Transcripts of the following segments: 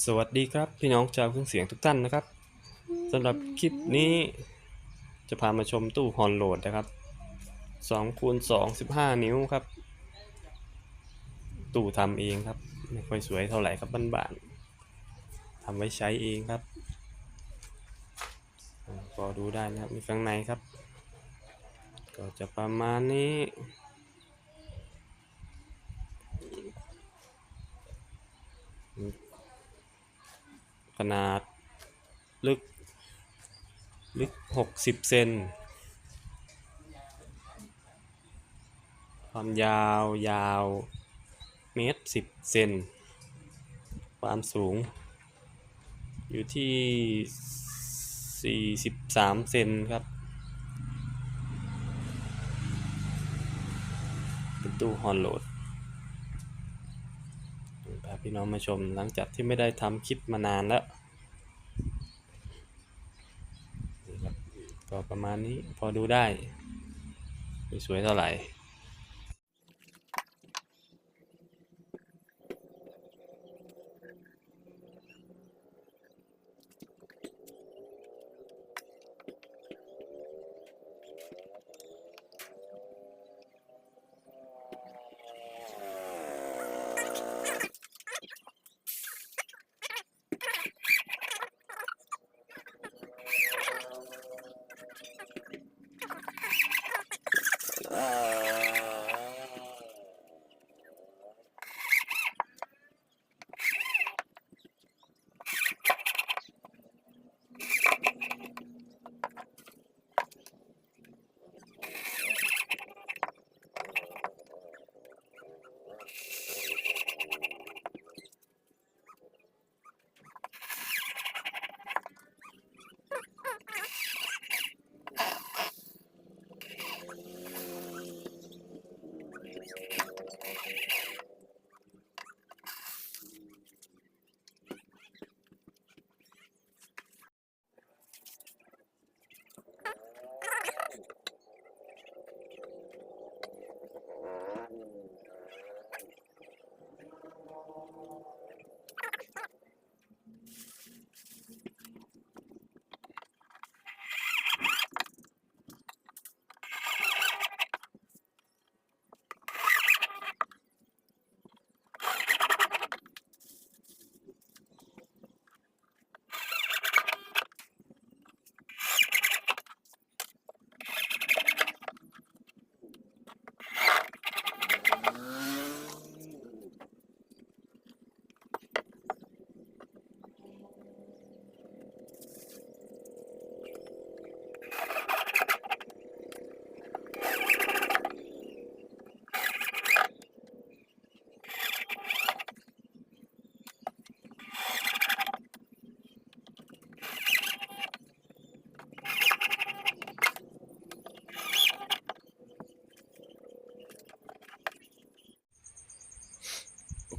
สวัสดีครับพี่น้องชาวเครื่องเสียงทุกท่านนะครับสำหรับคลิปนี้จะพามาชมตู้ฮอนโหลดนะครับ2คูณ2 15 นิ้วครับ ตู้ทำเองครับ ไม่ค่อยสวยเท่าไหร่ครับบ้านๆทำไว้ใช้เองครับอ่าพอดูได้นะครับมีข้างในครับ ก็จะประมาณนี้ นาด ลึก ลึก 60 เซน ความยาวยาวเมตร10เซน ความสูง อยู่ที่ 43 เซนครับ เป็นตู้ฮอนโหลด พี่น้องมาชมหลังจากที่ไม่ได้ทำคลิปมานานแล้วก็ประมาณนี้พอดูได้ไม่สวยเท่าไหร่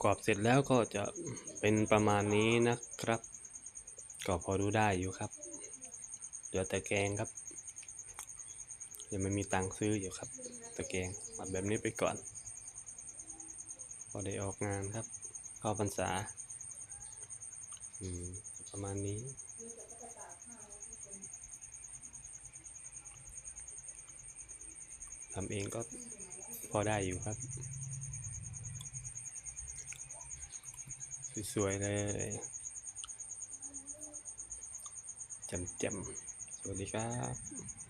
ปรอบเสร็จแล้วก็จะเป็นประมาณนี้นะครับ ก็พอดูได้อยู่ครับเหลือแต่แกงครับยังไม่มีตังค์ซื้ออยู่ครับ ตะแกรงมาแบบนี้ไปก่อน พอได้ออกงานครับ เข้าพรรษาอืมประมาณนี้ทำเองก็พอได้อยู่ครับ สวยๆเลยแจ่มๆสวัสดีครับ